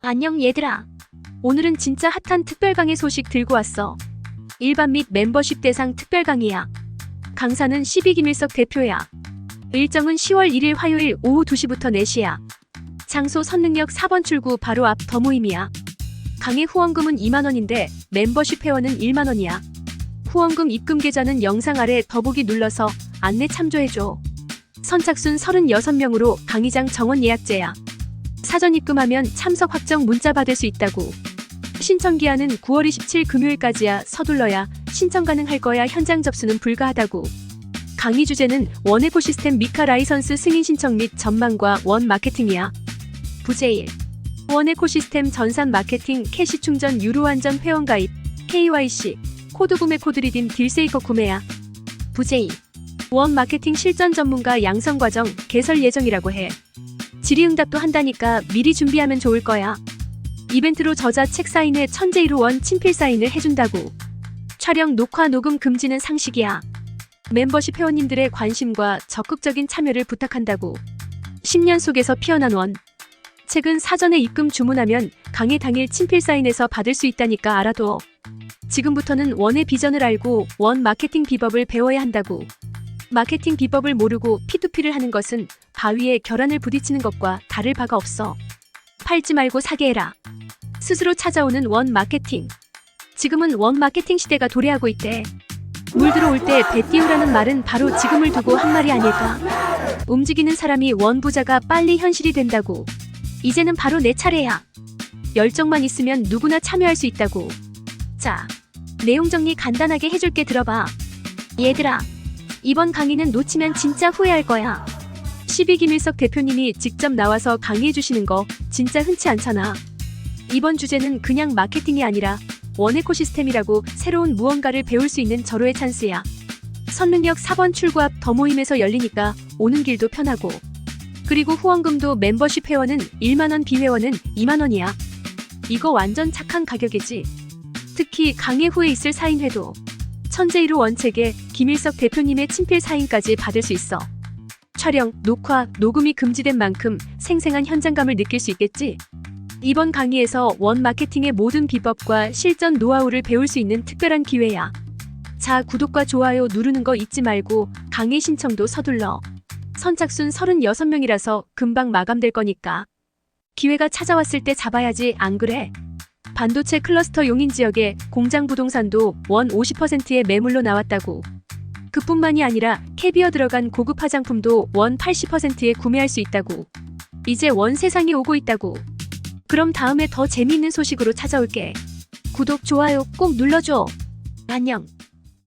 안녕 얘들아. 오늘은 진짜 핫한 특별 강의 소식 들고 왔어. 일반 및 멤버십 대상 특별강이야. 강사는 12김일석 대표야. 일정은 10월 1일 화요일 오후 2시부터 4시야. 장소 선능력 4번 출구 바로 앞 더 모임이야. 강의 후원금은 2만원인데 멤버십 회원은 1만원이야. 후원금 입금 계좌는 영상 아래 더보기 눌러서 안내 참조해줘. 선착순 36명으로 강의장 정원 예약제야. 사전 입금하면 참석 확정 문자 받을 수 있다고. 신청 기한은 9월 27 금요일까지야 서둘러야 신청 가능할 거야 현장 접수는 불가하다고. 강의 주제는 원 에코 시스템 미카 라이선스 승인 신청 및 전망과 원 마케팅이야. 부제 1. 원 에코 시스템 전산 마케팅 캐시 충전 유료 완전 회원 가입 KYC 코드 구매 코드 리딤 딜세이커 구매야. 부제 2. 원 마케팅 실전 전문가 양성 과정 개설 예정이라고 해. 질의응답도 한다니까 미리 준비하면 좋을 거야. 이벤트로 저자 책 사인에 천재 1호 원 친필 사인을 해준다고. 촬영, 녹화, 녹음 금지는 상식이야. 멤버십 회원님들의 관심과 적극적인 참여를 부탁한다고. 10년 속에서 피어난 원. 책은 사전에 입금 주문하면 강의 당일 친필 사인해서 받을 수 있다니까 알아둬. 지금부터는 원의 비전을 알고 원 마케팅 비법을 배워야 한다고. 마케팅 비법을 모르고 P2P를 하는 것은 바위에 결안을 부딪히는 것과 다를 바가 없어. 팔지 말고 사게 해라. 스스로 찾아오는 원 마케팅. 지금은 원 마케팅 시대가 도래하고 있대. 물 들어올 때 배 띄우라는 말은 바로 지금을 두고 한 말이 아닐까. 움직이는 사람이 원 부자가 빨리 현실이 된다고. 이제는 바로 내 차례야. 열정만 있으면 누구나 참여할 수 있다고. 자, 내용 정리 간단하게 해줄게 들어봐. 얘들아, 이번 강의는 놓치면 진짜 후회할 거야. 12 김일석 대표님이 직접 나와서 강의해 주시는 거 진짜 흔치 않잖아. 이번 주제는 그냥 마케팅이 아니라 원에코시스템이라고 새로운 무언가를 배울 수 있는 절호의 찬스야. 선능력 4번 출구 앞 더 모임에서 열리니까 오는 길도 편하고. 그리고 후원금도 멤버십 회원은 1만원 비회원은 2만원이야. 이거 완전 착한 가격이지. 특히 강의 후에 있을 사인회도 천재 1호 원책에 김일석 대표님의 친필 사인까지 받을 수 있어. 촬영, 녹화, 녹음이 금지된 만큼 생생한 현장감을 느낄 수 있겠지? 이번 강의에서 원 마케팅의 모든 비법과 실전 노하우를 배울 수 있는 특별한 기회야. 자, 구독과 좋아요 누르는 거 잊지 말고 강의 신청도 서둘러. 선착순 36명이라서 금방 마감될 거니까. 기회가 찾아왔을 때 잡아야지, 안 그래? 반도체 클러스터 용인 지역에 공장 부동산도 원 50%의 매물로 나왔다고. 그뿐만이 아니라 캐비어 들어간 고급 화장품도 원 80%에 구매할 수 있다고. 이제 원 세상이 오고 있다고. 그럼 다음에 더 재미있는 소식으로 찾아올게. 구독, 좋아요 꼭 눌러줘. 안녕.